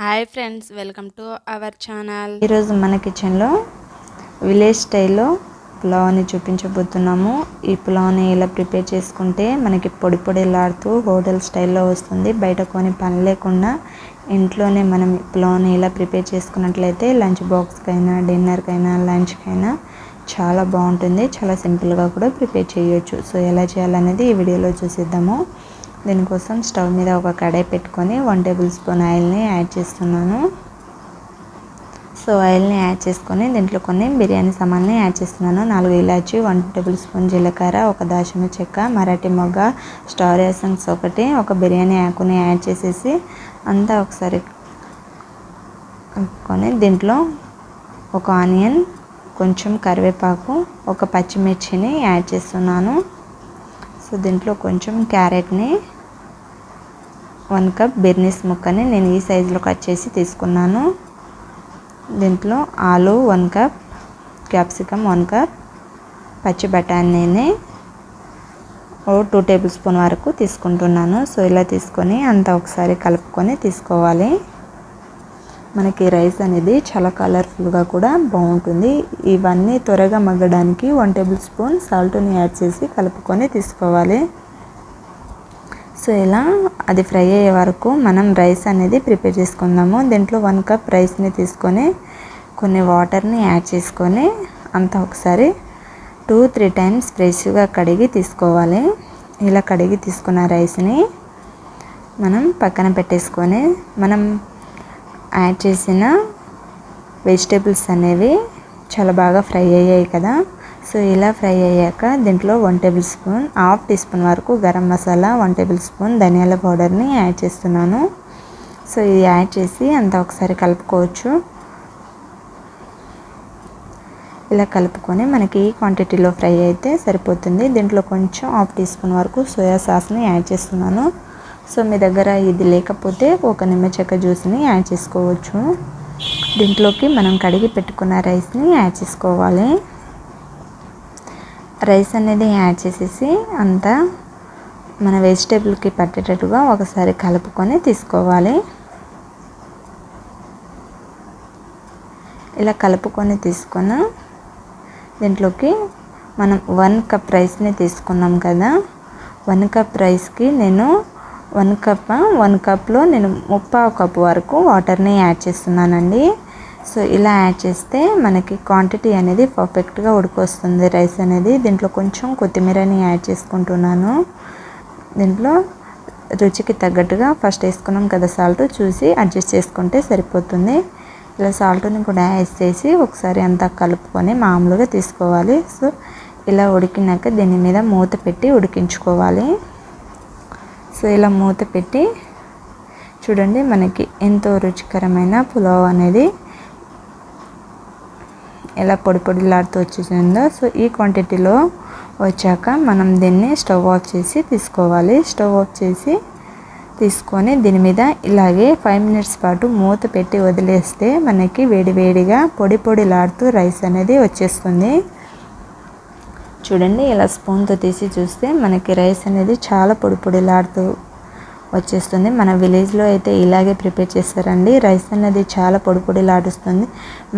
Hi friends welcome to our channel. ఈరోజు మన కిచెన్లో విలేజ్ స్టైల్లో పులావ్ని చూపించబోతున్నాము. ఈ పులావ్ని ఇలా ప్రిపేర్ చేసుకుంటే మనకి పొడి పొడిలాడుతూ హోటల్ స్టైల్లో వస్తుంది. బయట కొని పని లేకుండా ఇంట్లోనే మనం పులావ్ని ఇలా ప్రిపేర్ చేసుకున్నట్లయితే లంచ్ బాక్స్కైనా డిన్నర్కైనా లంచ్కైనా చాలా బాగుంటుంది. చాలా సింపుల్గా కూడా ప్రిపేర్ చేయొచ్చు. సో ఎలా చేయాలనేది ఈ వీడియోలో చూసిద్దాము. దీనికోసం స్టవ్ మీద ఒక కడాయి పెట్టుకొని వన్ టేబుల్ స్పూన్ ఆయిల్ని యాడ్ చేస్తున్నాను. సో ఆయిల్ని యాడ్ చేసుకొని దీంట్లో కొన్ని బిర్యానీ సామాన్ని యాడ్ చేస్తున్నాను. నాలుగు ఇలాచి వన్ టేబుల్ స్పూన్ జీలకర్ర ఒక దాచిన చెక్క మరాఠీ మొగ్గ స్టార్ ఎసెన్స్ ఒకటి ఒక బిర్యానీ ఆకుని యాడ్ చేసేసి అంతా ఒకసారి కలుపుకొని దీంట్లో ఒక ఆనియన్ కొంచెం కరివేపాకు ఒక పచ్చిమిర్చిని యాడ్ చేస్తున్నాను. సో దీంట్లో కొంచెం క్యారెట్ని వన్ కప్ బిర్నీస్ ముక్కని నేను ఈ సైజులో కట్ చేసి తీసుకున్నాను. దీంట్లో ఆలు one cup capsicum one cup పచ్చి బఠానీని ఓ టూ టేబుల్ స్పూన్ వరకు తీసుకుంటున్నాను. సో ఇలా తీసుకొని అంతా ఒకసారి కలుపుకొని తీసుకోవాలి. మనకి రైస్ అనేది చాలా కలర్ఫుల్గా కూడా బాగుంటుంది. ఇవన్నీ త్వరగా మగ్గడానికి వన్ టేబుల్ స్పూన్ సాల్ట్ని యాడ్ చేసి కలుపుకొని తీసుకోవాలి. సో ఇలా అది ఫ్రై అయ్యే వరకు మనం రైస్ అనేది ప్రిపేర్ చేసుకుందాము. దీంట్లో వన్ కప్ రైస్ని తీసుకొని కొన్ని వాటర్ని యాడ్ చేసుకొని అంతా ఒకసారి టూ త్రీ టైమ్స్ ఫ్రెష్గా కడిగి తీసుకోవాలి. ఇలా కడిగి తీసుకున్న రైస్ని మనం పక్కన పెట్టేసుకొని మనం యాడ్ చేసిన వెజిటేబుల్స్ అనేవి చాలా బాగా ఫ్రై అయ్యాయి కదా. సో ఇలా ఫ్రై అయ్యాక దీంట్లో one tablespoon half teaspoon వరకు garam masala one tablespoon ధనియాల పౌడర్ని యాడ్ చేస్తున్నాను. సో ఇది యాడ్ చేసి అంతా ఒకసారి కలుపుకోవచ్చు. ఇలా కలుపుకొని మనకి ఈ క్వాంటిటీలో ఫ్రై అయితే సరిపోతుంది. దీంట్లో కొంచెం హాఫ్ టీ స్పూన్ వరకు సోయా సాస్ని యాడ్ చేస్తున్నాను. సో మీ దగ్గర ఇది లేకపోతే ఒక నిమ్మచెక్క జ్యూస్ని యాడ్ చేసుకోవచ్చు. దీంట్లోకి మనం కడిగి పెట్టుకున్న రైస్ని యాడ్ చేసుకోవాలి. రైస్ అనేది యాడ్ చేసేసి అంతా మన వెజిటేబుల్కి పట్టేటట్టుగా ఒకసారి కలుపుకొని తీసుకోవాలి. ఇలా కలుపుకొని తీసుకున్న దీంట్లోకి మనం వన్ కప్ రైస్ని తీసుకున్నాం కదా. వన్ కప్ రైస్కి నేను వన్ కప్ వన్ కప్లో నేను ముప్పావు కప్ వరకు వాటర్ని యాడ్ చేస్తున్నానండి. సో ఇలా యాడ్ చేస్తే మనకి క్వాంటిటీ అనేది పర్ఫెక్ట్గా ఉడికొస్తుంది. రైస్ అనేది దీంట్లో కొంచెం కొత్తిమీరని యాడ్ చేసుకుంటున్నాను. దీంట్లో రుచికి తగ్గట్టుగా ఫస్ట్ వేసుకున్నాం కదా సాల్ట్ చూసి అడ్జస్ట్ చేసుకుంటే సరిపోతుంది. ఇలా సాల్ట్ని కూడా యాడ్ చేసి ఒకసారి అంతా కలుపుకొని మామూలుగా తీసుకోవాలి. సో ఇలా ఉడికినాక దీని మీద మూత పెట్టి ఉడికించుకోవాలి. సో ఇలా మూత పెట్టి చూడండి మనకి ఎంతో రుచికరమైన పులావ్ అనేది ఎలా పొడి పొడిలాడుతూ వచ్చేసిందో. సో ఈ క్వాంటిటీలో వచ్చాక మనం దీన్ని స్టవ్ ఆఫ్ చేసి తీసుకోవాలి. స్టవ్ ఆఫ్ చేసి తీసుకొని దీని మీద ఇలాగే ఫైవ్ మినిట్స్ పాటు మూత పెట్టి వదిలేస్తే మనకి వేడివేడిగా పొడి పొడిలాడుతూ రైస్ అనేది వచ్చేస్తుంది. చూడండి ఇలా స్పూన్తో తీసి చూస్తే మనకి రైస్ అనేది చాలా పొడిపొడిలాడుతూ వచ్చేస్తుంది. మన విలేజ్లో అయితే ఇలాగే ప్రిపేర్ చేస్తారండి. రైస్ అనేది చాలా పొడిపొడిలాడుస్తుంది.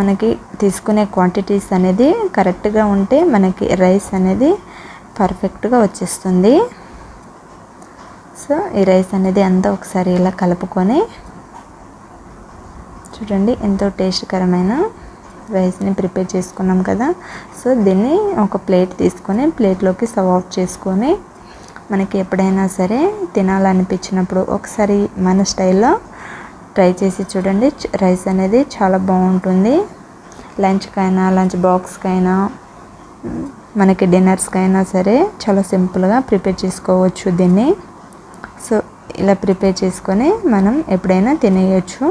మనకి తీసుకునే క్వాంటిటీస్ అనేది కరెక్ట్గా ఉంటే మనకి రైస్ అనేది పర్ఫెక్ట్గా వచ్చేస్తుంది. సో ఈ రైస్ అనేది అంతా ఒకసారి ఇలా కలుపుకొని చూడండి ఎంతో టేస్ట్కరమైన రైస్ని ప్రిపేర్ చేసుకున్నాం కదా. సో దీన్ని ఒక ప్లేట్ తీసుకొని ప్లేట్లోకి సర్వ్ ఆఫ్ చేసుకొని మనకి ఎప్పుడైనా సరే తినాలనిపించినప్పుడు ఒకసారి మన స్టైల్లో ట్రై చేసి చూడండి. రైస్ అనేది చాలా బాగుంటుంది. లంచ్కైనా లంచ్ బాక్స్కైనా మనకి డిన్నర్స్కైనా సరే చాలా సింపుల్గా ప్రిపేర్ చేసుకోవచ్చు దీన్ని. సో ఇలా ప్రిపేర్ చేసుకొని మనం ఎప్పుడైనా తినేయచ్చు.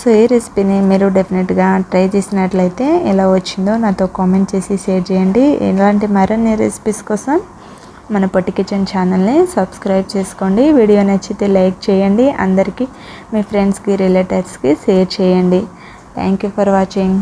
సో ఈ రెసిపీని మీరు డెఫినెట్గా ట్రై చేసినట్లయితే ఎలా వచ్చిందో నాతో కామెంట్ చేసి షేర్ చేయండి. ఇలాంటి మరిన్ని రెసిపీస్ కోసం మన పొట్టి కిచెన్ ఛానల్ని సబ్స్క్రైబ్ చేసుకోండి. వీడియో నచ్చితే లైక్ చేయండి. అందరికీ మీ ఫ్రెండ్స్కి రిలేటివ్స్కి షేర్ చేయండి. Thank you for watching.